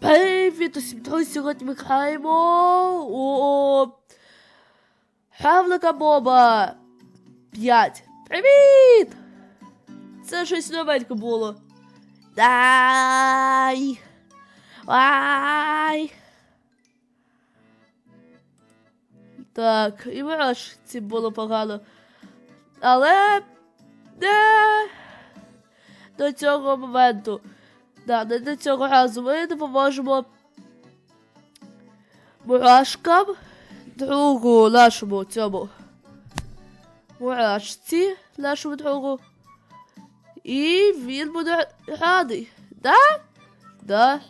Привіт усім друзі, сьогодні ми граємо у Хавлика Боба 5. Привіт! Це щось новеньке було. Дай! Ай! Так, і враж ці було погано. Але не до цього моменту. Да, не до цього разу ми допоможемо мурашкам, другу нашому цьому мурашці, нашому другу. І він буде радий. Да? Да.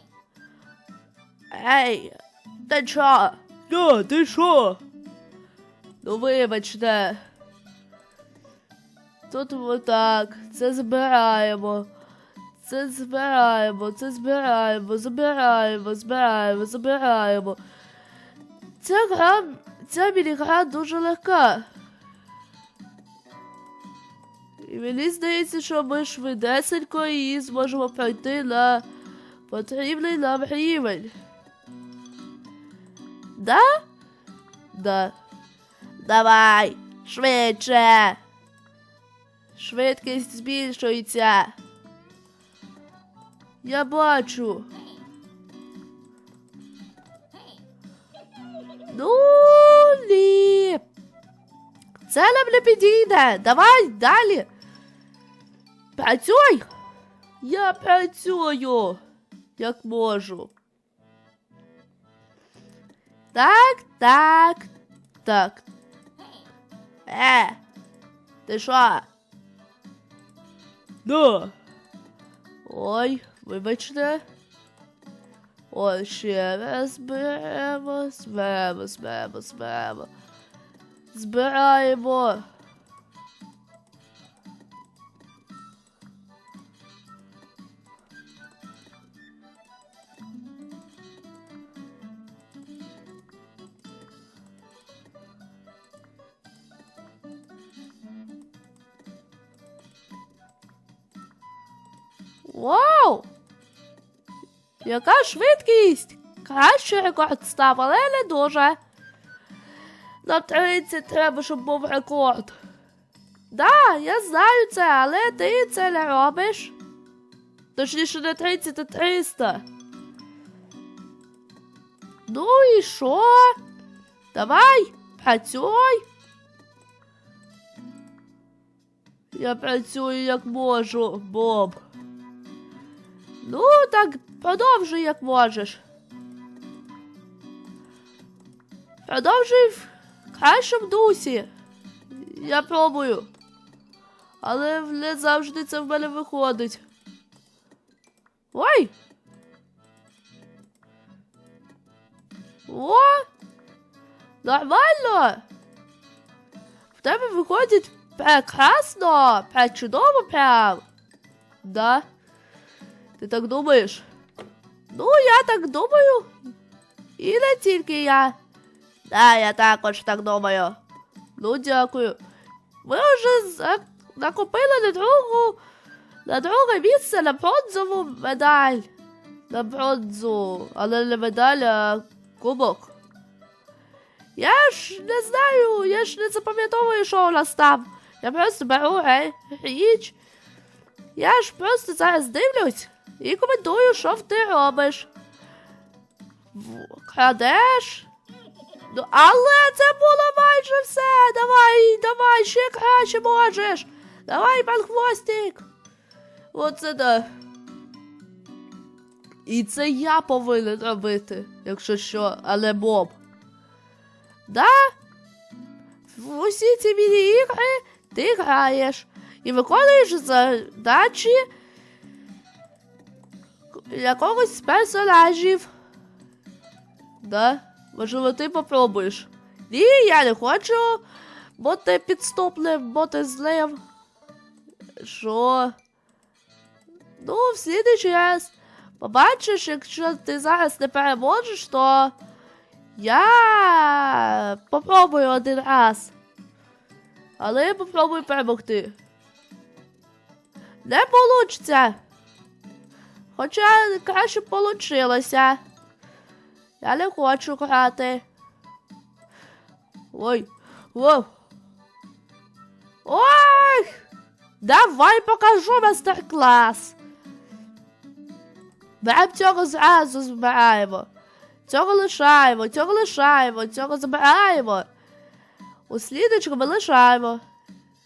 Ей, ти чо? Да, ти що? Ну вибачте. Тут отак, це збираємо. Це збираємо, це збираємо, збираємо, збираємо, збираємо. Ця гра, ця мінігра дуже легка. І мені здається, що ми швидесенько її зможемо пройти на потрібний нам рівень. Да? Да. Давай, швидше. Швидкість збільшується. Я бачу. Ну ні. Це нам не підійде. Давай далі. Працюй. Я працюю, як можу. Так, так, так. Е, ти що? Да. Ой, Вибачте. Ой, ще раз зберемо, зберемо, зберемо, зберемо. Збираємо. Вау! Яка швидкість? Краще рекорд став, але не дуже. На 30 треба, щоб був рекорд. Да, я знаю це, але ти це не робиш. Точніше, не 30, а 300. Ну і що? Давай, працюй. Я працюю як можу, Боб. Ну, так продовжуй, як можеш. Продовжуй в кращому дусі. Я пробую. Але не завжди це в мене виходить. Ой! О! Нормально! В тебе виходить прекрасно! Пречудово прям! Да. Ти так думаєш? Ну, я так думаю. І не тільки я. Да, я також так думаю. Ну, дякую. Ми вже накопили на другу, на друге місце на бронзову медаль. На бронзу, але не медаль, а кубок. Я ж не знаю, я ж не запам'ятовую, що у нас там. Я просто беру річ. Я ж просто зараз дивлюсь і коментую, що ти робиш. Крадеш? Ну, але це було майже все. Давай, давай, ще краще можеш. Давай, пан хвостик. Оце да. І це я повинен робити, якщо що, але Боб. Да? В усі ці міні-ігри ти граєш і виконуєш задачі якогось з персонажів. Да? Можливо, ти попробуєш. Ні, я не хочу бути підступним, бути злим. Що? Ну, в слідуючий раз побачиш, якщо ти зараз не переможеш, то я попробую один раз. Але я попробую перемогти. Не получиться. Хоча краще получилося. Я не хочу грати. Ой, воу. Ой! Давай покажу майстер-клас. Беремо цього зразу збираємо. Цього лишаємо, цього лишаємо, цього забираємо. У слідочку ми лишаємо.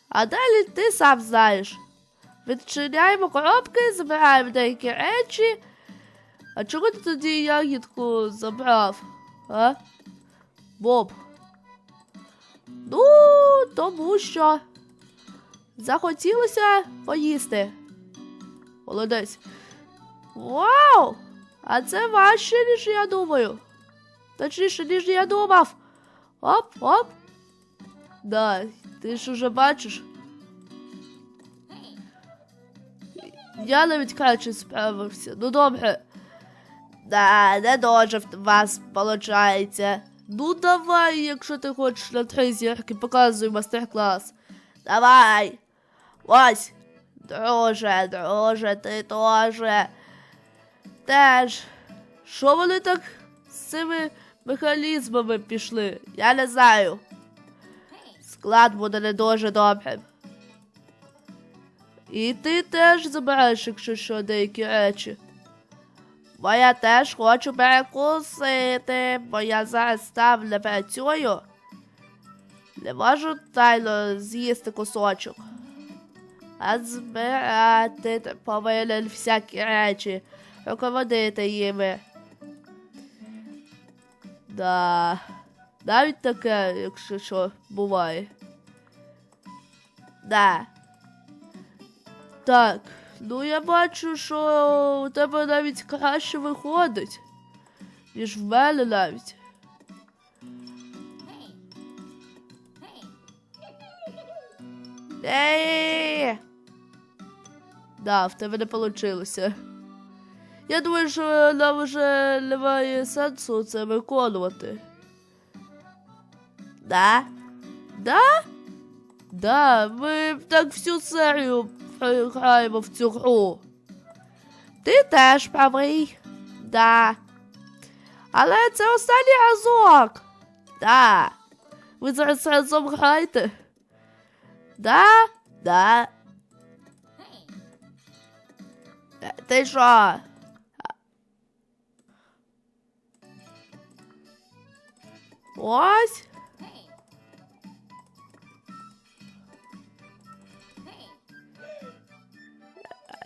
А далі ти сам знаєш. Відчиняємо коробки, забираємо деякі речі. А чого ти тоді ягідку забрав? А? Боб. Ну, тому що захотілося поїсти. Молодець. Вау! А це важче, ніж я думаю. Точніше, ніж я думав. Оп, оп. Да, ти ж уже бачиш. Я навіть краще справився. Ну добре. Да, не дуже в вас виходить. Ну давай, якщо ти хочеш на три зірки, показуй мастер-клас. Давай. Ось. Друже, друже, ти теж. Теж. Що вони так з цими механізмами пішли? Я не знаю. Склад буде не дуже добрим. І ти теж забираєш, якщо що, деякі речі. Бо я теж хочу перекусити, бо я зараз там не працюю. Не можу тайно з'їсти кусочок. А збирати ти повинен всякі речі, руководити їми. Да. Навіть таке, якщо що, буває. Да. Так, ну я бачу, що у тебе навіть краще виходить, ніж в мене навіть. Ей! Да, в тебе не вийшло. Я думаю, що нам вже немає сенсу це виконувати. Да? Да? Да, ми так всю серію граємо в цю гру. Ти теж правий. Да. Але це останній разок. Да. Ви зараз разом граєте? Да? Да. Е, Ти що? Ось.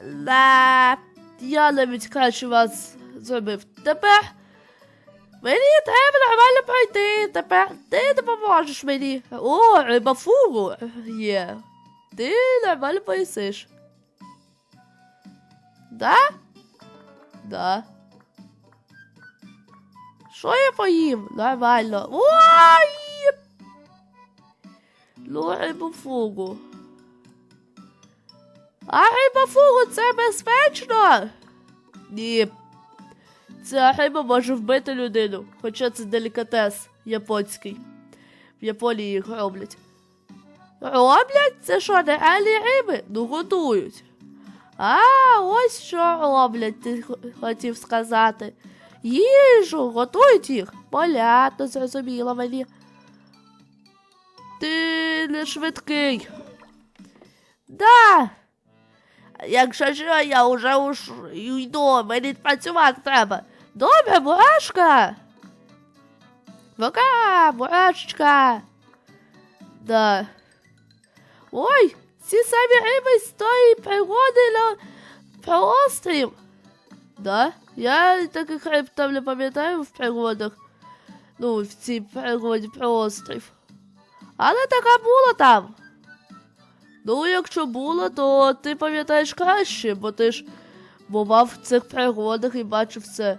Да. Я навіть краще вас зробив. Тепер мені треба нормально пройти. Тепер ти допоможеш мені. О, рибафугу є. Ти нормально поїсиш. Да? Да. Що я поїм? Нормально. Ой! Ну, рибафугу. А рибафугу це безпечно? Ні. Ця риба може вбити людину, хоча це делікатес японський. В Японії їх роблять. Роблять? Це що, нереальні риби? Ну, готують. А, ось що роблять, ти хотів сказати. Їжу, готують їх. Понятно, зрозуміло мені. Ти не швидкий. Да. Якщо що, я вже уж йду, мені працювати треба. Добре, мурашка. Пока, мурашечка. Да. Ой, ці самі риби з тої пригоди на про острів. Да? Я таких риб там не пам'ятаю в пригодах. Ну, в цій пригоді про острів. Але така була там. Ну, якщо було, то ти пам'ятаєш краще, бо ти ж бував в цих пригодах і бачив все.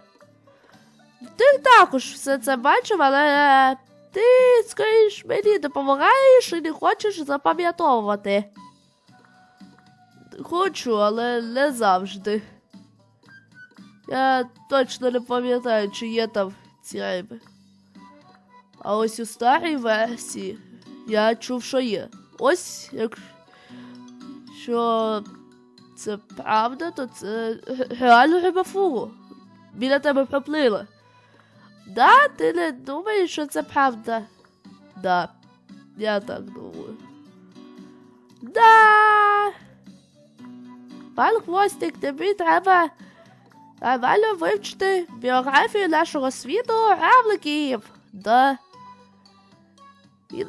Ти також все це бачив, але ти, скоріш, мені допомагаєш і не хочеш запам'ятовувати. Хочу, але не завжди. Я точно не пам'ятаю, чи є там ці риби. А ось у старій версії я чув, що є. Ось якщо це правда, то це реально гибафуру. Біля тебе проплила. Да, ти не думаєш, що це правда? Да, я так думаю. Да. Пан Хвостик, тобі треба нормально вивчити біографію нашого світу равликів. Да. І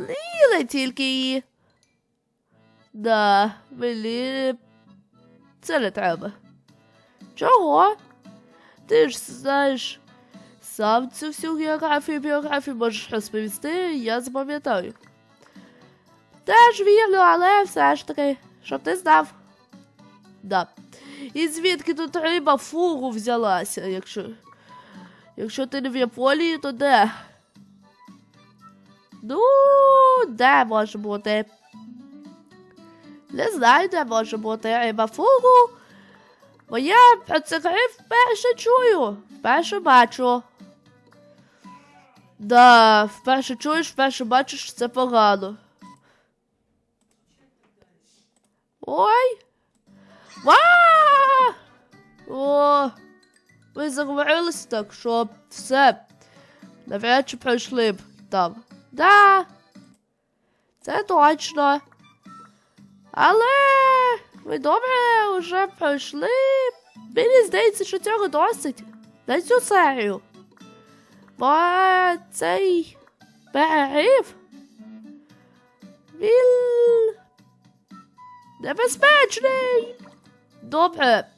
не тільки її. Да, мені це не треба. Чого? Ти ж знаєш, сам цю всю географію біографію можеш розповісти, я запам'ятаю. Теж вірно, але все ж таки, щоб ти знав. Да. І звідки тут риба фуру взялася, якщо. Якщо ти не в Японії, то де? Ну, де може бути? Не знаю, де може бути риба фуру. Бо я про це гри вперше чую, вперше бачу. Да, вперше чуєш, вперше бачиш, це погано. Ой. Ва! О! Ви заговорилися так, що все. Навряд чи пройшли б там. Да. Це точно. Але ви добре вже пройшли. Мені здається, що цього досить на цю серію. Бо цей перерив він небезпечний. Добре.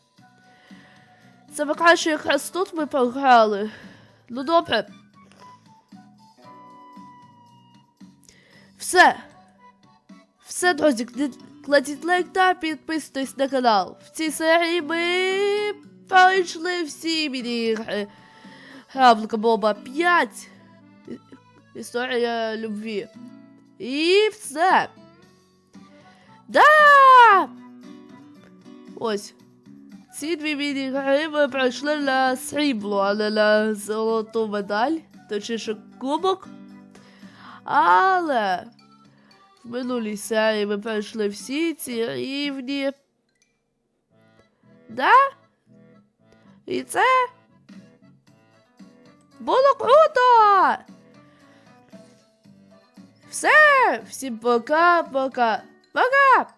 Це ми краще якраз тут ми програли. Ну добре. Все. Все, друзі, кладіть лайк та підписуйтесь на канал. В цій серії ми пройшли всі міні-ігри. Гравлика Боба 5. Історія любві. І все. Да! Ось. Ці дві міні-гри ми пройшли на срібло, а не на золоту медаль, точніше кубок. Але минулій серії ми пройшли всі ці рівні. Да? І це було круто! Все, всім пока-пока. Пока!